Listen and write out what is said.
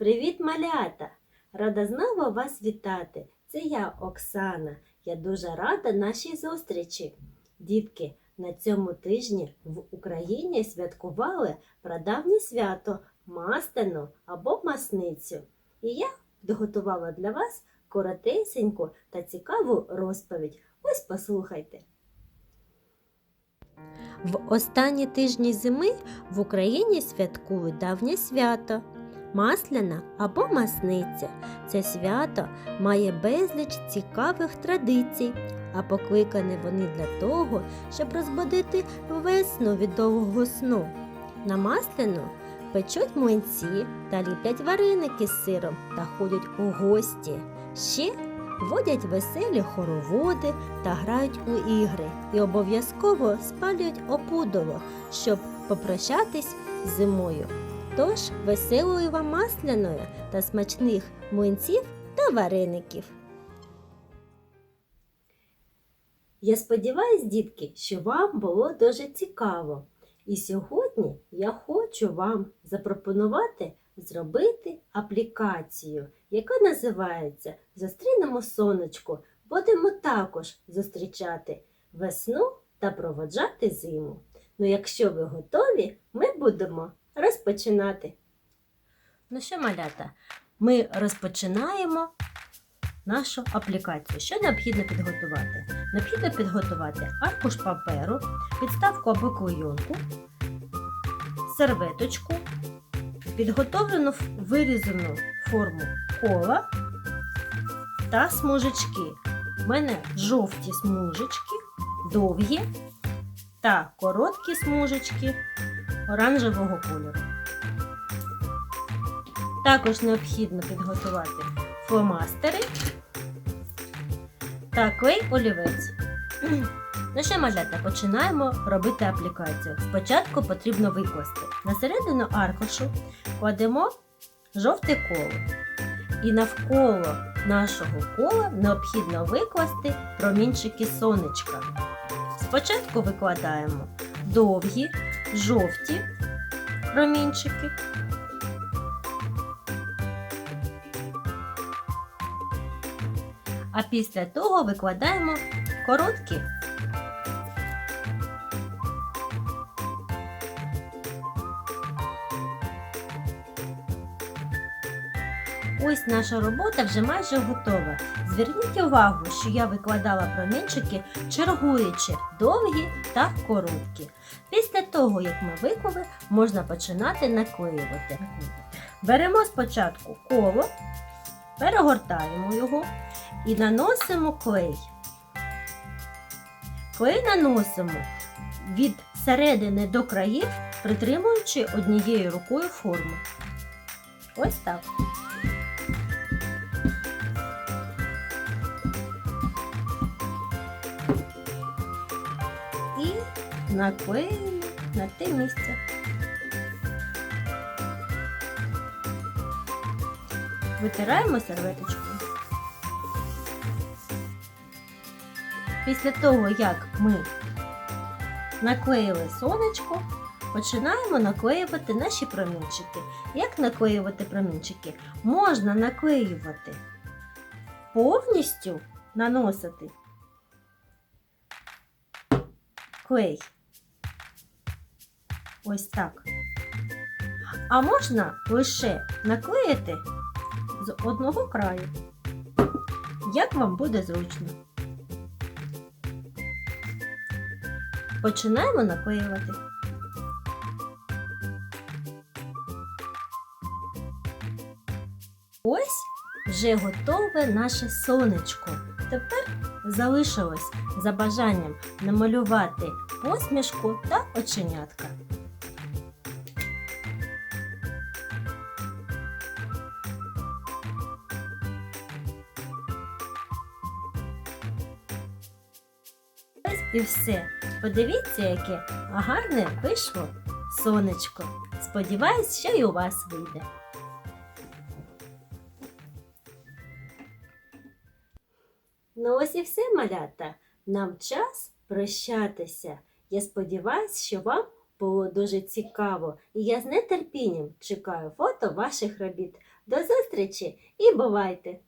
Привіт, малята! Рада знову вас вітати. Це я, Оксана. Я дуже рада нашій зустрічі. Дітки, на цьому тижні в Україні святкували прадавнє свято Масляну або Масницю. І я підготувала для вас коротесеньку та цікаву розповідь. Ось послухайте. В останні тижні зими в Україні святкують давнє свято Масляна або Масниця. Це свято має безліч цікавих традицій, а покликані вони для того, щоб розбудити весну від довгого сну. На масляну печуть млинці та ліплять вареники з сиром та ходять у гості. Ще водять веселі хороводи та грають у ігри і обов'язково спалюють опудоло, щоб попрощатись зимою. Тож веселої вам масляної та смачних млинців та вареників. Я сподіваюсь, дітки, що вам було дуже цікаво. І сьогодні я хочу вам запропонувати зробити аплікацію, яка називається Зустрінемо сонечко. Будемо також зустрічати весну та проводжати зиму. Ну, якщо ви готові, ми будемо розпочинати. Ну що, малята, ми розпочинаємо нашу аплікацію. Що необхідно підготувати? Необхідно підготувати аркуш паперу, підставку або клейонку, серветочку, підготовлену вирізану форму кола та смужечки. У мене жовті смужечки, довгі та короткі смужечки оранжевого кольору. Також необхідно підготувати фломастери та клей олівець. Ну що, малята, починаємо робити аплікацію. Спочатку потрібно викласти. На середину аркушу кладемо жовте коло. І навколо нашого кола необхідно викласти промінчики сонечка. Спочатку викладаємо довгі, жовті промінчики. А після того викладаємо короткі. Ось наша робота вже майже готова. Зверніть увагу, що я викладала промінчики, чергуючи довгі та короткі. Після того, як ми виклали, можна починати наклеювати. Беремо спочатку коло, перегортаємо його і наносимо клей. Клей наносимо від середини до країв, притримуючи однією рукою форму. Ось так. Наклеїмо на те місце. Витираємо серветочку. Після того, як ми наклеїли сонечко, починаємо наклеювати наші промінчики. Як наклеювати промінчики? Можна наклеювати повністю наносити клей. Ось так. А можна лише наклеїти з одного краю. Як вам буде зручно? Починаємо наклеювати. Ось вже готове наше сонечко. Тепер залишилось за бажанням намалювати посмішку та оченятка. І все. Подивіться, яке гарне вийшло сонечко. Сподіваюсь, що і у вас вийде. Ну ось і все, малята. Нам час прощатися. Я сподіваюся, що вам Було дуже цікаво, і я з нетерпінням чекаю фото ваших робіт. До зустрічі і бувайте!